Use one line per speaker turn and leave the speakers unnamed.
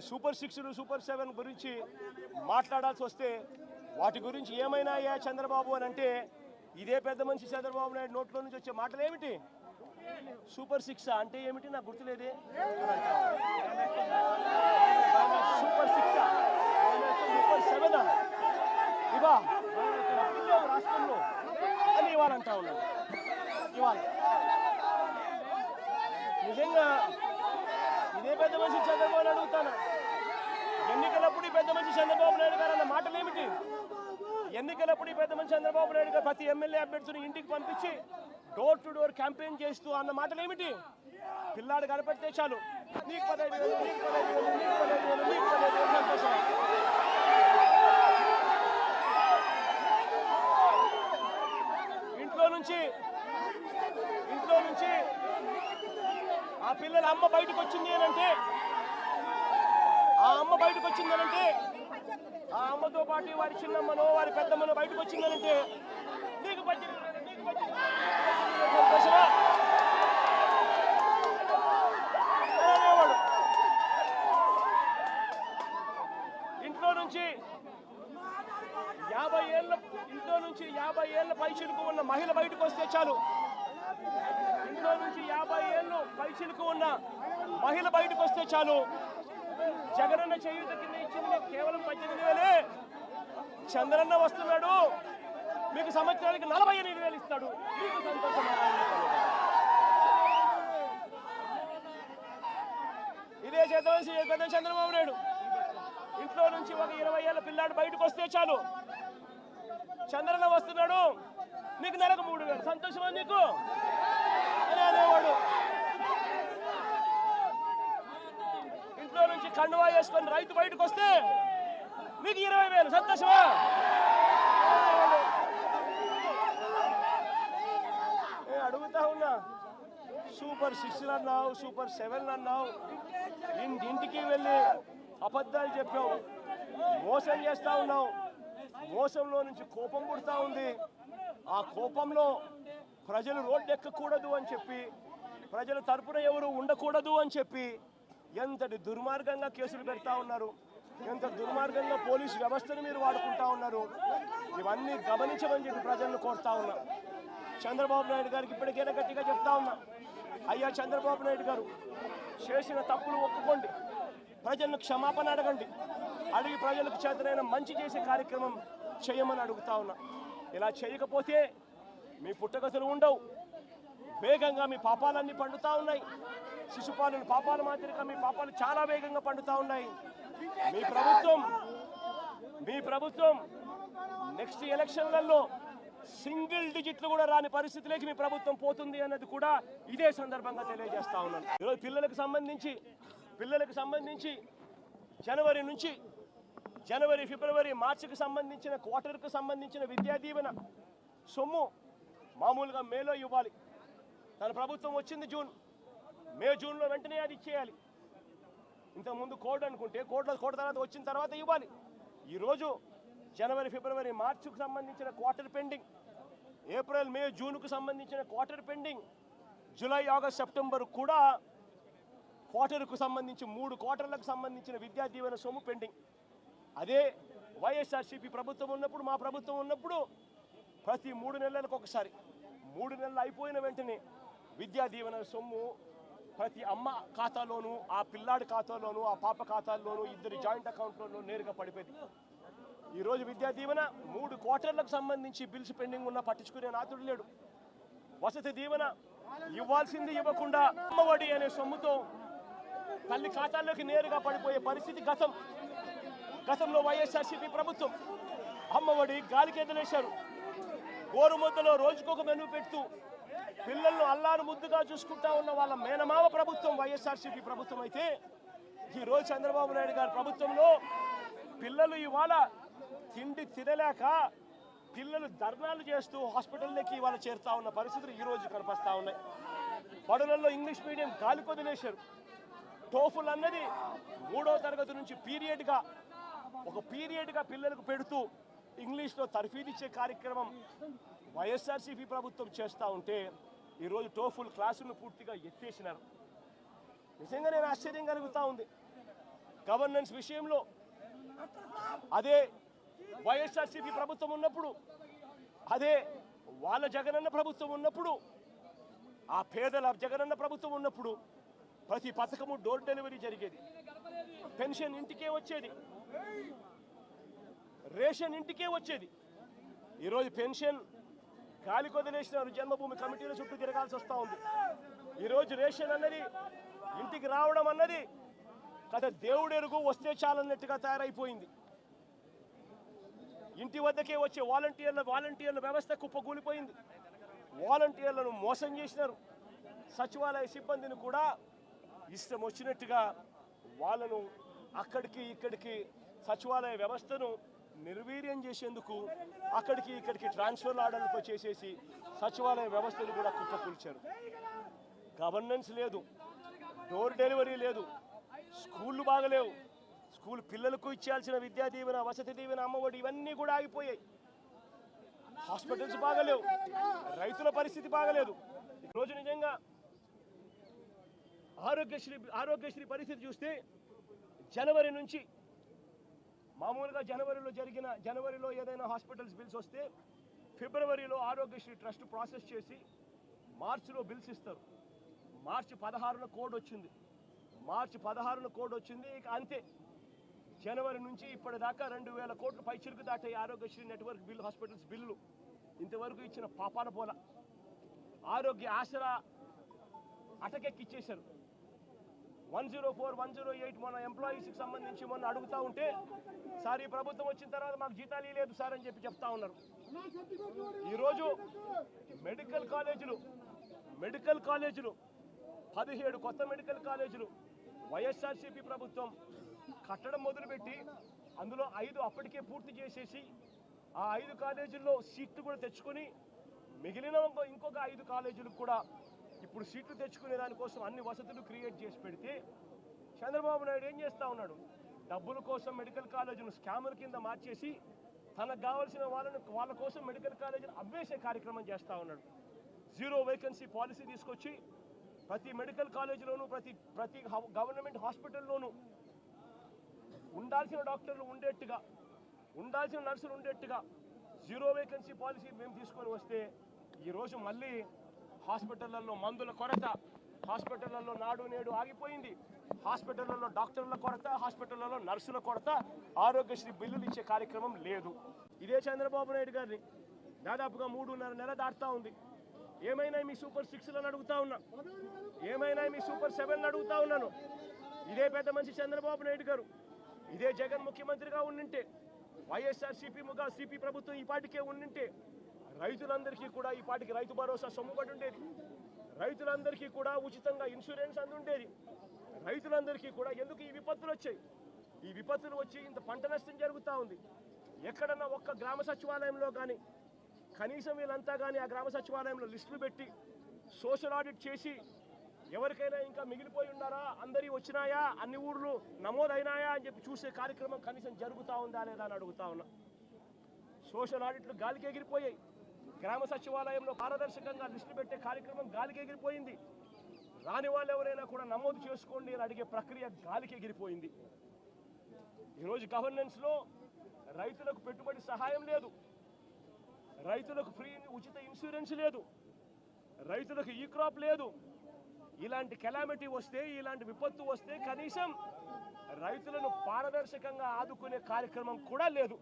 Super six super seven గురించి మాట్లాడాల్సి వస్తే వాటి గురించి ఏమైనా అయ్యా చంద్రబాబు అని అంటే ఇదే పెద్ద మనిషి చంద్రబాబు నాయుడు నోట్లో నుంచి వచ్చే మాటలు ఏమిటి? సూపర్ సిక్స్ అంటే ఏమిటి? నాకు గుర్తులేదే. సూపర్ సిక్స్ సూపర్ సెవెన్ ఇవా? రాష్ట్రంలో అని ఇవ్వాలంటా ఉన్నాను ఇవాళ. నిజంగా పెద్ద మనిషి చంద్రబాబు నాయుడు అడుగుతాను. ఎన్నికలప్పుడు పెద్ద మనిషి చంద్రబాబు నాయుడు గారు అన్న మాటలు ఏమిటి ఎన్నికలప్పుడు పెద్ద మనిషి చంద్రబాబు నాయుడు గారు ప్రతి ఎమ్మెల్యే అభ్యర్థిని ఇంటికి పంపించి డోర్ టు డోర్ క్యాంపెయిన్ చేస్తూ అన్న మాటలు ఏమిటి పిల్లాడు కనపడితే చాలు. నీకు పదహైదు వేలు నీకు పదహైదు వేలు నీకు పదహైదు వేలు నీకు పదహైదు వేలు సంతోషం ఇంట్లో నుంచి ఇంట్లో నుంచి ఆ పిల్లల అమ్మ బయటకు వచ్చింది అంటే ఆ అమ్మ బయటకు వచ్చిందనంటే ఆ అమ్మతో పాటు వారి చిన్నమ్మనో వారి పెద్దమ్మనో బయటకు వచ్చిందనంటే నీకు పద్దెనిమిది వేలు, నీకు పద్దెనిమిది వేలు, సంతోషమా? అని అనేవాడు. ఇంట్లో నుంచి యాభై ఏళ్ళ ఇంట్లో నుంచి యాభై ఏళ్ళ పైచిలకు ఉన్న మహిళ బయటకు వస్తే చాలు ఇంట్లో నుంచి యాభై ఏళ్ళు ఉన్న మహిళ బయటకు వస్తే చాలు. జగనన్న చేయూత కింద ఇచ్చింది కేవలం పద్దెనిమిది వేలే. చంద్రన్న వస్తున్నాడు. మీకు సంవత్సరానికి నలభై ఎనిమిది వేలు ఇస్తాడు. మీకు సంతోషం ఇదే చేతవలసి పెద్ద చంద్రబాబు నాయుడు. ఇంట్లో నుంచి ఒక ఇరవై ఏళ్ళ పిల్లాడు బయటకు వస్తే చాలు. చంద్రన్న వస్తున్నాడు. నీకు నెలకు మూడు వేలు. సంతోషమా నీకు? అని అనేవాడు ఇంట్లో నుంచి కండువా వేసుకొని రైతు బయటకు వస్తే మీకు ఇరవై వేలు. సంతోషమా? నేను అడుగుతా ఉన్నా. సూపర్ సిక్స్ అన్నావు సూపర్ సెవెన్ అన్నావు. ఇంటింటికి వెళ్ళి అబద్ధాలు చెప్పావు. మోసం చేస్తా ఉన్నావు. మోసంలో నుంచి కోపం పుడతా ఉంది. ఆ కోపంలో ప్రజలు రోడ్డు ఎక్కకూడదు అని చెప్పి ప్రజల తరపున ఎవరు ఉండకూడదు అని చెప్పి ఎంతటి దుర్మార్గంగా కేసులు పెడతా ఉన్నారు? ఎంత దుర్మార్గంగా పోలీసు వ్యవస్థను మీరు వాడుకుంటా ఉన్నారు? ఇవన్నీ గమనించమని చెప్పి ప్రజలను కోరుతా ఉన్నా. చంద్రబాబు నాయుడు గారికి ఇప్పటికైనా గట్టిగా చెప్తా ఉన్నా. అయ్యా చంద్రబాబు నాయుడు గారు చేసిన తప్పులు ఒప్పుకోండి. ప్రజలను క్షమాపణ అడగండి. అడిగి ప్రజలకు చేతనైన మంచి చేసే కార్యక్రమం చేయమని అడుగుతా ఉన్నా. ఇలా చేయకపోతే మీ పుట్టగతులు ఉండవు. వేగంగా మీ పాపాలన్నీ పండుతా ఉన్నాయి. శిశుపాలు పాపాల మాదిరిగా మీ పాపాలు చాలా వేగంగా పండుతా ఉన్నాయి. మీ ప్రభుత్వం మీ ప్రభుత్వం నెక్స్ట్ ఎలక్షన్లలో సింగిల్ డిజిట్లు కూడా రాని పరిస్థితిలోకి మీ ప్రభుత్వం పోతుంది అన్నది కూడా ఇదే సందర్భంగా తెలియజేస్తా ఉన్నాను. ఈరోజు పిల్లలకు సంబంధించి పిల్లలకు సంబంధించి జనవరి నుంచి జనవరి ఫిబ్రవరి మార్చికి సంబంధించిన క్వార్టర్కు సంబంధించిన విద్యా దీవెన సొమ్ము మామూలుగా మేలో ఇవ్వాలి. తన ప్రభుత్వం వచ్చింది జూన్. మే జూన్లో వెంటనే అది ఇచ్చేయాలి. ఇంతకుముందు కోడ్ అనుకుంటే కోట్ల కోడ్ తర్వాత వచ్చిన తర్వాత ఇవ్వాలి. ఈరోజు జనవరి ఫిబ్రవరి మార్చికి సంబంధించిన క్వార్టర్ పెండింగ్. ఏప్రిల్ మే జూన్కు సంబంధించిన quarter pending. July August September కూడా క్వార్టర్కు సంబంధించి మూడు క్వార్టర్లకు సంబంధించిన విద్యా దీవెన సొమ్ము పెండింగ్. అదే వైఎస్ఆర్సీపీ ప్రభుత్వం ఉన్నప్పుడు మా ప్రభుత్వం ఉన్నప్పుడు ప్రతి మూడు నెలలకు ఒకసారి. మూడు నెలలు అయిపోయిన వెంటనే విద్యా దీవెన సొమ్ము ప్రతి అమ్మ ఖాతాలోనూ ఆ పిల్లాడి ఖాతాలోనూ ఆ పాప ఖాతాల్లోనూ ఇద్దరు జాయింట్ అకౌంట్లోనూ నేరుగా పడిపోయింది. ఈరోజు విద్యా దీవెన మూడు క్వార్టర్లకు సంబంధించి బిల్స్ పెండింగ్ ఉన్న పట్టించుకునే నాతుడు లేడు. వసతి దీవెన ఇవ్వాల్సింది ఇవ్వకుండా అమ్మఒడి అనే సొమ్ముతో తల్లి ఖాతాల్లోకి నేరుగా పడిపోయే పరిస్థితి గతం. గతంలో వైఎస్ఆర్సీపీ ప్రభుత్వం అమ్మఒడి గాలికి ఎదిలేశారు గోరుముద్దలో రోజుకొక మెను పెడుతూ పిల్లలను అల్లారు ముద్దుగా చూసుకుంటా ఉన్న వాళ్ళ మేనమావ ప్రభుత్వం వైఎస్ఆర్సీపీ ప్రభుత్వం అయితే ఈ రోజు చంద్రబాబు నాయుడు గారి ప్రభుత్వంలో పిల్లలు ఇవాళ తిండి తినలేక పిల్లలు ధర్నాలు చేస్తూ హాస్పిటల్లోకి ఇవాళ చేరుతా ఉన్న పరిస్థితులు ఈరోజు కనిపిస్తూ ఉన్నాయి. బడులలో ఇంగ్లీష్ మీడియం గాలి కొదిలేశారు. టోఫుల్ అన్నది మూడో తరగతి నుంచి పీరియడ్గా ఒక పీరియడ్గా పిల్లలకు పెడుతూ ఇంగ్లీష్లో తర్ఫీదిచ్చే కార్యక్రమం వైఎస్ఆర్సీపీ ప్రభుత్వం చేస్తూ ఉంటే ఈరోజు టోఫుల్ క్లాసును పూర్తిగా ఎత్తేసినారు. నిజంగా నేను ఆశ్చర్యం కలుగుతూ ఉంది. గవర్నెన్స్ విషయంలో అదే వైఎస్ఆర్సీపీ ప్రభుత్వం ఉన్నప్పుడు అదే వాళ్ళ జగనన్న ప్రభుత్వం ఉన్నప్పుడు ఆ పేదల జగనన్న ప్రభుత్వం ఉన్నప్పుడు ప్రతి పథకము డోర్ డెలివరీ జరిగేది. పెన్షన్ ఇంటికే వచ్చేది. రేషన్ ఇంటికే వచ్చేది. ఈరోజు పెన్షన్ గాలి కొదిలేసినారు జన్మభూమి కమిటీల చుట్టూ తిరగాల్సి వస్తూ ఉంది. ఈరోజు రేషన్ అన్నది ఇంటికి రావడం అన్నది కథ దేవుడెరుగు వస్తే చాలన్నట్టుగా తయారైపోయింది. ఇంటి వద్దకే వచ్చే వాలంటీర్ల వాలంటీర్ల వ్యవస్థ కుప్పకూలిపోయింది. వాలంటీర్లను మోసం చేసినారు. సచివాలయ సిబ్బందిని కూడా ఇష్టం వచ్చినట్టుగా వాళ్ళను అక్కడికి ఇక్కడికి సచివాలయ వ్యవస్థను నిర్వీర్యం చేసేందుకు అక్కడికి ఇక్కడికి ట్రాన్స్ఫర్ ఆర్డర్లతో చేసేసి సచివాలయ వ్యవస్థను కూడా కుప్పకూల్చారు. గవర్నెన్స్ లేదు. డోర్ డెలివరీ లేదు. స్కూళ్ళు బాగలేవు. స్కూల్ పిల్లలకు ఇచ్చాల్సిన విద్యా దీవెన వసతి దీవెన అమ్మఒడి ఇవన్నీ కూడా ఆగిపోయాయి. హాస్పిటల్స్ బాగలేవు. రైతుల పరిస్థితి బాగలేదు. ఈరోజు నిజంగా ఆరోగ్యశ్రీ ఆరోగ్యశ్రీ పరిస్థితి చూస్తే జనవరి నుంచి మామూలుగా జనవరిలో జరిగిన జనవరిలో ఏదైనా హాస్పిటల్స్ బిల్స్ వస్తే ఫిబ్రవరిలో ఆరోగ్యశ్రీ ట్రస్ట్ ప్రాసెస్ చేసి మార్చిలో బిల్స్ ఇస్తారు. మార్చి పదహారున కోడ్ వచ్చింది. మార్చి పదహారున కోడ్ వచ్చింది. ఇక అంతే. జనవరి నుంచి ఇప్పటిదాకా రెండు వేల కోట్లు పైచిరుకు దాటాయి Aarogyasri network bill hospitals bill ఇంతవరకు ఇచ్చిన పాపాన పోల. ఆరోగ్య Asara అటకెక్కిచ్చేశారు. One zero four one zero eight మన ఎంప్లాయీస్కి సంబంధించి మొన్న అడుగుతా ఉంటే సార్ ఈ ప్రభుత్వం వచ్చిన తర్వాత మాకు జీతాలు లేదు సార్ అని చెప్పి చెప్తా ఉన్నారు. ఈరోజు మెడికల్ కాలేజీలు మెడికల్ కాలేజీలు పదిహేడు కొత్త మెడికల్ కాలేజీలు వైఎస్ఆర్సీపీ ప్రభుత్వం కట్టడం మొదలుపెట్టి అందులో ఐదు అప్పటికే పూర్తి చేసేసి ఆ ఐదు కాలేజీల్లో సీట్లు కూడా తెచ్చుకొని మిగిలిన ఇంకొక ఐదు కాలేజీలకు కూడా ఇప్పుడు సీట్లు తెచ్చుకునే దానికోసం అన్ని వసతులు క్రియేట్ చేసి పెడితే చంద్రబాబు నాయుడు ఏం చేస్తూ ఉన్నాడు? డబ్బుల కోసం మెడికల్ కాలేజీను స్కామర్ కింద మార్చేసి తనకు కావాల్సిన వాళ్ళను వాళ్ళ కోసం మెడికల్ కాలేజీని అవ్వేసే కార్యక్రమం చేస్తా ఉన్నాడు. జీరో వేకెన్సీ పాలసీ తీసుకొచ్చి ప్రతి మెడికల్ కాలేజీలోనూ ప్రతి ప్రతి గవర్నమెంట్ హాస్పిటల్లోనూ ఉండాల్సిన డాక్టర్లు ఉండేట్టుగా ఉండాల్సిన నర్సులు ఉండేట్టుగా జీరో వేకెన్సీ పాలసీ మేము తీసుకొని వస్తే ఈరోజు మళ్ళీ హాస్పిటళ్ళలో మందుల కొరత హాస్పిటళ్ళలో నాడు నేడు ఆగిపోయింది. హాస్పిటళ్ళలో డాక్టర్ల కొరత హాస్పిటళ్ళలో నర్సుల కొరత ఆరోగ్యశ్రీ బిల్లులు ఇచ్చే కార్యక్రమం లేదు. ఇదే చంద్రబాబు నాయుడు గారిని దాదాపుగా మూడున్నర నెల దాటుతా ఉంది. ఏమైనా మీ సూపర్ సిక్స్లను అడుగుతా ఉన్నా. ఏమైనా మీ సూపర్ సెవెన్ అడుగుతా ఉన్నాను. ఇదే పెద్ద మనిషి చంద్రబాబు నాయుడు గారు. ఇదే జగన్ ముఖ్యమంత్రిగా ఉండింటే వైఎస్ఆర్ సిపి ముగా సిపి ప్రభుత్వం ఈ పాటికే ఉండింటే రైతులందరికీ కూడా ఈ పాటికి రైతు భరోసా సొమ్ముబడి ఉండేది. రైతులందరికీ కూడా ఉచితంగా ఇన్సూరెన్స్ అందుండేది. రైతులందరికీ కూడా ఎందుకు ఈ విపత్తులు వచ్చాయి? ఈ విపత్తులు వచ్చి ఇంత పంట నష్టం జరుగుతూ ఉంది. ఎక్కడన్నా ఒక్క గ్రామ సచివాలయంలో కానీ కనీసం వీళ్ళంతా కానీ ఆ గ్రామ సచివాలయంలో లిస్టులు పెట్టి సోషల్ ఆడిట్ చేసి ఎవరికైనా ఇంకా మిగిలిపోయి ఉన్నారా? అందరి వచ్చినాయా? అన్ని ఊర్లు నమోదైనాయా? అని చెప్పి చూసే కార్యక్రమం కనీసం జరుగుతూ ఉందా లేదా అని అడుగుతా ఉన్నా. సోషల్ ఆడిట్లు గాలికి ఎగిరిపోయాయి. గ్రామ సచివాలయంలో పారదర్శకంగా లిస్టు పెట్టే కార్యక్రమం గాలికి ఎగిరిపోయింది. రాని వాళ్ళు ఎవరైనా కూడా నమోదు చేసుకోండి అని అడిగే ప్రక్రియ గాలికి ఎగిరిపోయింది. ఈరోజు గవర్నెన్స్లో రైతులకు పెట్టుబడి సహాయం లేదు. రైతులకు ఫ్రీ ఉచిత ఇన్సూరెన్స్ లేదు. రైతులకు ఈ క్రాప్ లేదు. ఇలాంటి కెలామిటీ వస్తే ఇలాంటి విపత్తు వస్తే కనీసం రైతులను పారదర్శకంగా ఆదుకునే కార్యక్రమం కూడా లేదు.